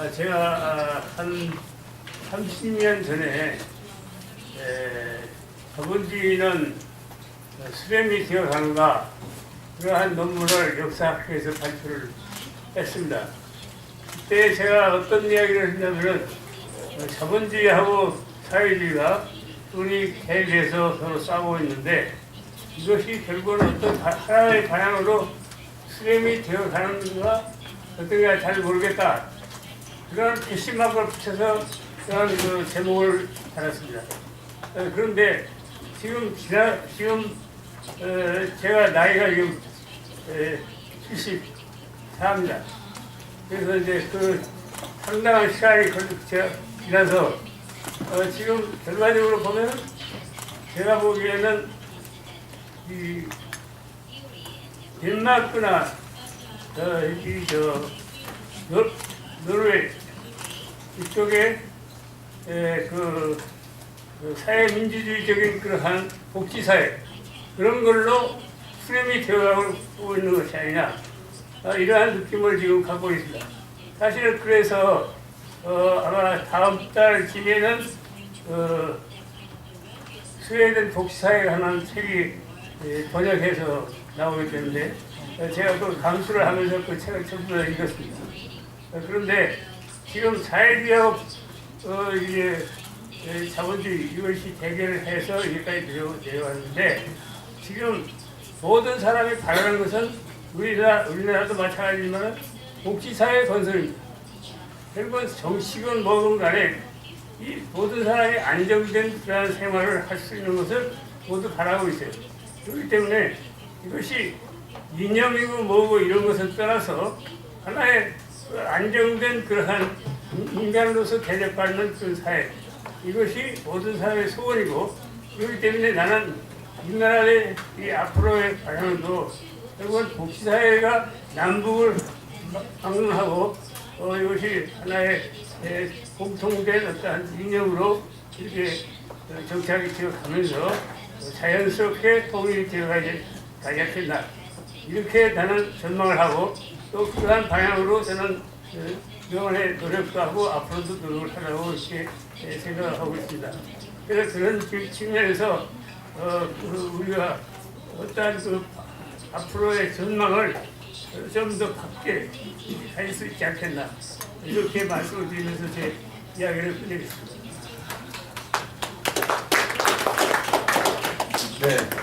아, 제가 아, 한 30년 전에 에, 자본주의는 수렴이 되어가는가 그러한 논문을 역사학회에서 발표를 했습니다. 그때 제가 어떤 이야기를 했냐면은 어, 자본주의하고 사회주의가 둘이 대립해서 서로 싸우고 있는데 이것이 결국은 어떤 바- 하나의 방향으로 수렴이 되어 가는가 어떤가 잘 모르겠다. 그런 배심막을 붙여서 그런 그 제목을 달았습니다. 어, 그런데 지금 지나 지금 어, 제가 나이가 지금 74입니다. 그래서 이제 그 상당한 시간이 지나서 어, 지금 결과적으로 보면 제가 보기에는 이 덴마크나 어, 이저 노르웨이 이쪽에 에, 그, 그 사회 민주주의적인 그러한 복지사회 그런 걸로 수렴이 되어가고 있는 것이 아니냐 어, 이러한 느낌을 지금 갖고 있습니다. 사실은 그래서 어, 아마 다음 달쯤에는 어, 스웨덴 복지사회가 하는 책이 예, 번역해서 나오게 되는데 어, 제가 그 감수를 하면서 그 책을 전부 다 읽었습니다. 어, 그런데 지금 사회주의하고 어, 이제 예, 자본주의 이것이 대결을 해서 여기까지 내려왔는데 지금 모든 사람이 바라는 것은 우리나라, 우리나라도 마찬가지지만 복지사회 건설입니다. 결국은 정식은 뭐든 간에 이 모든 사람이 안정된 그러한 생활을 할 수 있는 것을 모두 바라고 있어요. 그렇기 때문에 이것이 이념이고 뭐고 이런 것을 떠나서 하나의 그 안정된 그러한 인간으로서 대접받는 그 사회. 이것이 모든 사회의 소원이고 그렇기 때문에 나는 우리나라의 이 앞으로의 방향도 결국은 복지사회가 남북을 방문하고 어, 이것이 하나의 에, 공통된 어떤 이념으로 이렇게 어, 정착이 되어 가면서 어, 자연스럽게 통일이 되어 가지 않겠나 이렇게 나는 전망을 하고 또 그러한 방향으로 저는 어, 영원의 노력도 하고 앞으로도 노력을 하라고 이렇게 에, 생각을 하고 있습니다. 그래서 그런 측- 측면에서 어, 그 우리가 어떠한 그 앞으로의 전망을 좀더 밝게 할수 있지 않겠나 이렇게 말씀을 드리면서 제 이야기를 끝내겠습니다. 네.